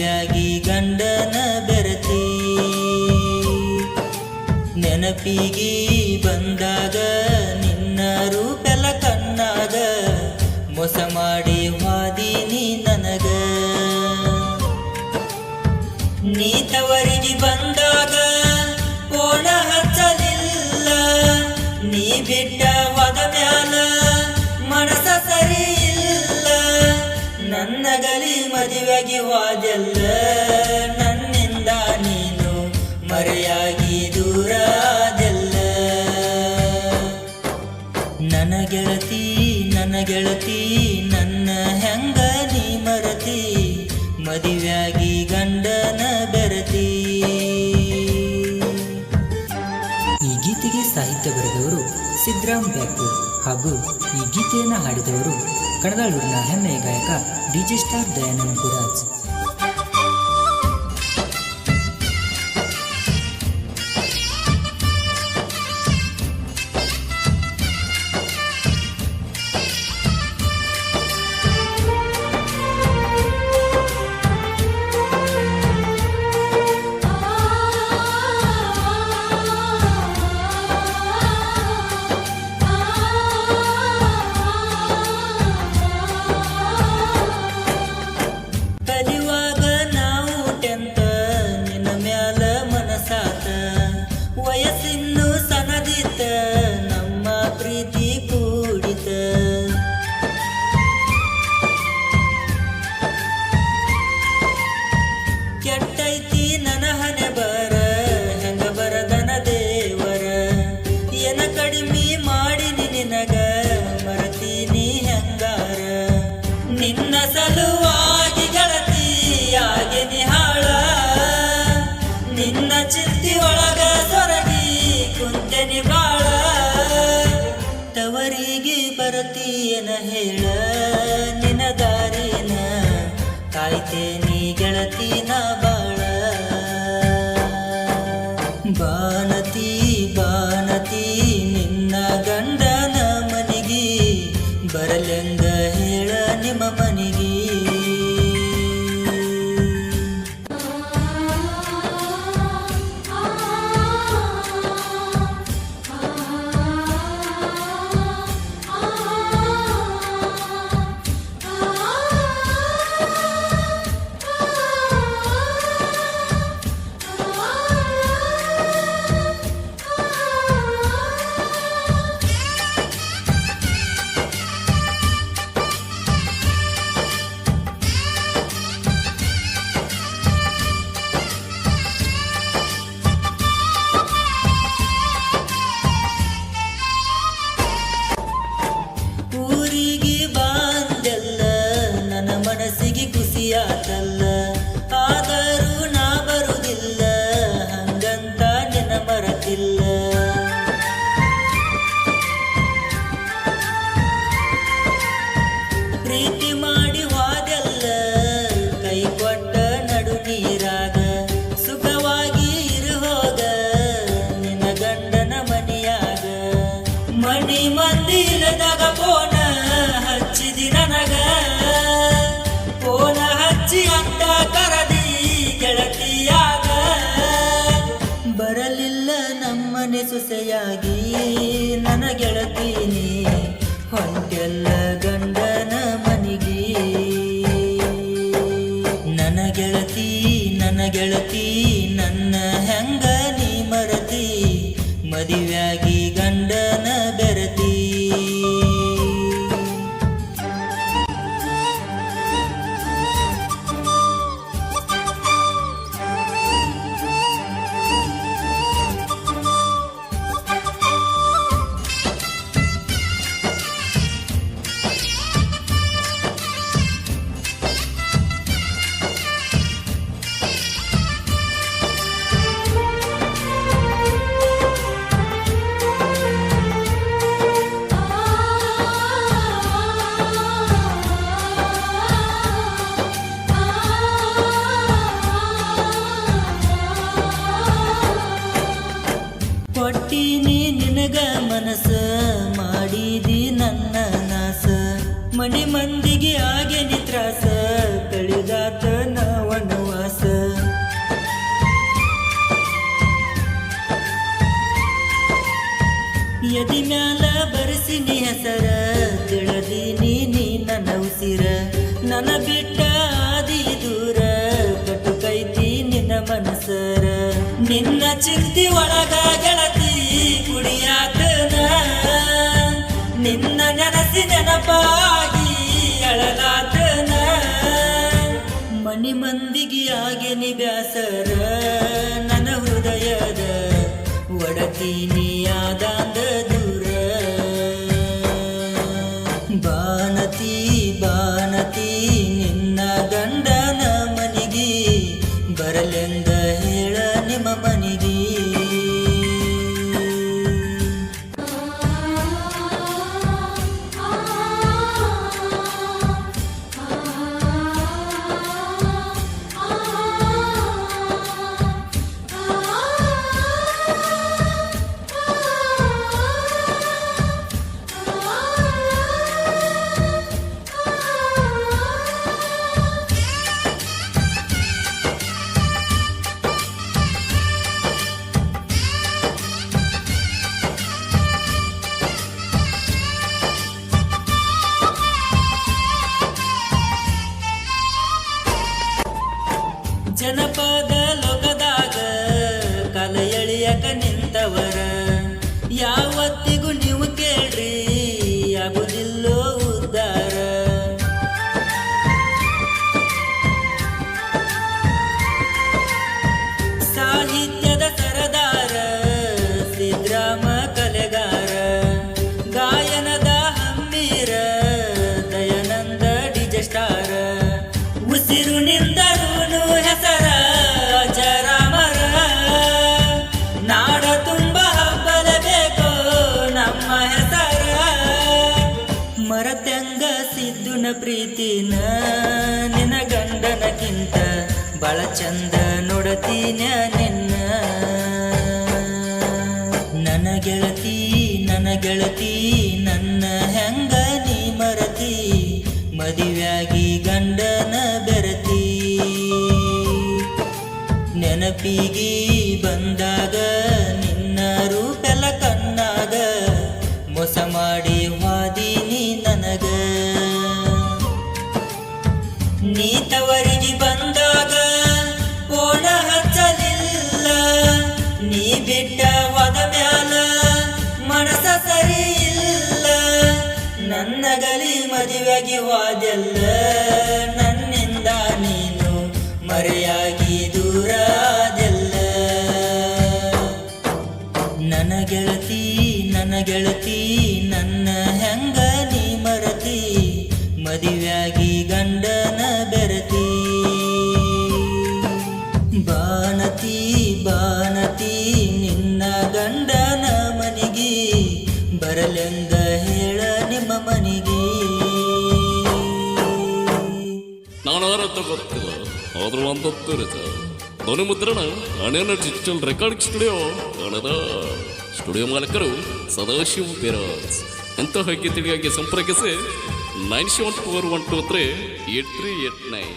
ಮದುವ್ಯಾಗಿ ಗಂಡನ ಬೆರತಿ ನೆನಪಿಗಿ ಬಂದಾಗ ನಿನ್ನ ರೂಪೆಲ್ಲ ಕಣ್ಣಾಗ. ಮೋಸ ಮಾಡಿ ಹಾದಿನಿ ನನಗ. ನೀ ತವರಿಗೆ ಬಂದಾಗ ಓಣ ಹಚ್ಚಲಿಲ್ಲ. ನೀ ಬಿಟ್ಟ ನನ್ನ ಗಲಿ ಮದುವೆಗೆ ಹೋದೆಲ್ಲ ನನ್ನಿಂದ ನೀನು ಮರೆಯಾಗಿ ದೂರಾದೆಲ್ಲ. ನನ್ನ ಗೆಳತಿ ನನ್ನ ಗೆಳತಿ, ನನ್ನ ಹೆಂಗ ನೀ ಮರತಿ, ಮದುವೆಯಾಗಿ ಗಂಡನ ಬೆರತಿ. ಈ ಗೀತೆಗೆ ಸಾಹಿತ್ಯ ಬರೆದವರು ಸಿದ್ದರಾಮ್ ಬ್ಯಾಕೂರ್ ಹಾಗೂ ಈ ಗೀತೆಯನ್ನು ಹಾಡಿದವರು ಕಣದಾಳೂರಿನ ಹೆಮ್ಮೆಯ ಗಾಯಕ ডিজে স্টার দয়ানন্দ গুরাজ ಕೆಟ್ಟೈತಿ ನನ್ನ ಹಣೆ ಬರ, ಹೆಂಗ ಬರದನ ದೇವರ? ಏನ ಕಡಿಮೆ ಮಾಡಿನಿ ನಿನಗ, ಮರತೀನಿ ಹೆಂಗಾರ? ನಿನ್ನ ಸಲುವಾಗಿ ಗಳತಿಯಾಗಿ ನಿಹಾಳ ಹಾಳ. ನಿನ್ನ ಚಿಂತಿ ಒಳಗ ಸೊರಗಿ ಕುಂತೆನಿ ಬಾಳ. ತವರಿಗೆ ಬರತೀಯನ ಹೇಳ ನಿನ ದಾರಿನ ಕಾಯ್ತೇನಿ. दिया जन्नत ನಮ್ಮನೆ ಸೊಸೆಯಾಗಿ ನನ್ನ ಗೆಳತೀನಿ ಹೊಂಟೆಲ್ಲ ಗಂಡನ ಮನಿಗೆ. ನನ್ನ ಗೆಳತಿ ನನ್ನ ಗೆಳತಿ, ನನ್ನ ಹೆಂಗ ನೀ ಮರತಿ? ಮದುವೆಯಾಗಿ ಗಂಡನ ಬೆರತಿ. ಮನಿ ಮಂದಿಗೆ ಆಗೆ ನಿತ್ರಾಸ ತಳಿದಾತ ನವನವಾಸ ಎದಿ ಮ್ಯಾಲ ಬರೆಸಿನಿ ಹೆಸರ ತಿಳದೀನಿ ನೀ ನನ್ನ ಉಸಿರ ನನ್ನ ಬಿಟ್ಟ ಆದಿ ದೂರ ಕೈತಿ ನಿನ್ನ ಮನಸರ ನಿನ್ನ ಚಿಂತಿ ಒಳಗ ಗೆಳತಿ ಕುಡಿಯಾತನ. ನಿನ್ನ ನೆನಸಿ ನೆನಪಾಗಿ ಅಳಲಾತನ. ಮನಿ ಮಂದಿಗಿಯಾಗೆ ನಿಬ್ಯಾಸರ ಬ್ಯಾಸರ ನನ್ನ ಹೃದಯದ ದೂರ ಸಿದ್ದುನ ಪ್ರೀತಿನ ನಿನ ಗಂಡನಕ್ಕಿಂತ ಬಳ ಚಂದ ನೋಡತೀನ ನಿನ್ನ. ನನ್ನ ಗೆಳತಿ ನನ್ನ ಗೆಳತಿ, ನನ್ನ ಹೆಂಗ ನೀ ಮರತಿ? ಮದುವೆಯಾಗಿ ಗಂಡನ ಬೆರತಿ. ನೆನಪಿಗೆ ಬಂದಾಗ ಬಂದಾಗ ಓಣ ಹಚ್ಚಲಿಲ್ಲ. ನೀ ಬಿಟ್ಟ ಹೋದ ಮ್ಯಾಲ ಮನಸ ಸರಿ ಇಲ್ಲ ನನ್ನ ಗಲಿ ಮದುವೆಗೆ ಹೋದೆಲ್ಲ ನನ್ನಿಂದ ನೀನು ಮರೆಯಾಗಿ ದೂರಾದೆಲ್ಲ. ನನ್ನ ಗೆಳತಿ ನನ್ನ ಗೆಳತಿ, ನನ್ನ ಹೆಂಗ ನೀ ಮರತಿ? ಮದುವೆಯಾಗಿ ಗಂಡನ ಬೆರತಿ. ಬಾನತಿ ಬಾನತಿ ನಿನ್ನ ಗಂಡನ ಮನಿಗೆ ಬರಲೆಂದ ಹೇಳ ನಿಮ್ಮ ಮನಿಗೆ. ನಾನಾರಂತ ಗೊತ್ತಿಲ್ಲ, ಆದ್ರೂ ಒಂದೊತ್ತು ನಿಜ ಧ್ವನಿ ಮುದ್ರಣ, ಅಣ್ಯನ ಡಿಜಿಟಲ್ ರೆಕಾರ್ಡಿಂಗ್ ಸ್ಟುಡಿಯೋ ಕಣದ ಸ್ಟುಡಿಯೋ ಮಾಲಕರು ಸದಾಶಿವ ಅಂತ ಹೋಗಿ ತಿಳಿಯಾಗಿ ಸಂಪರ್ಕಿಸಿ, nine seven four one two three eight three eight nine.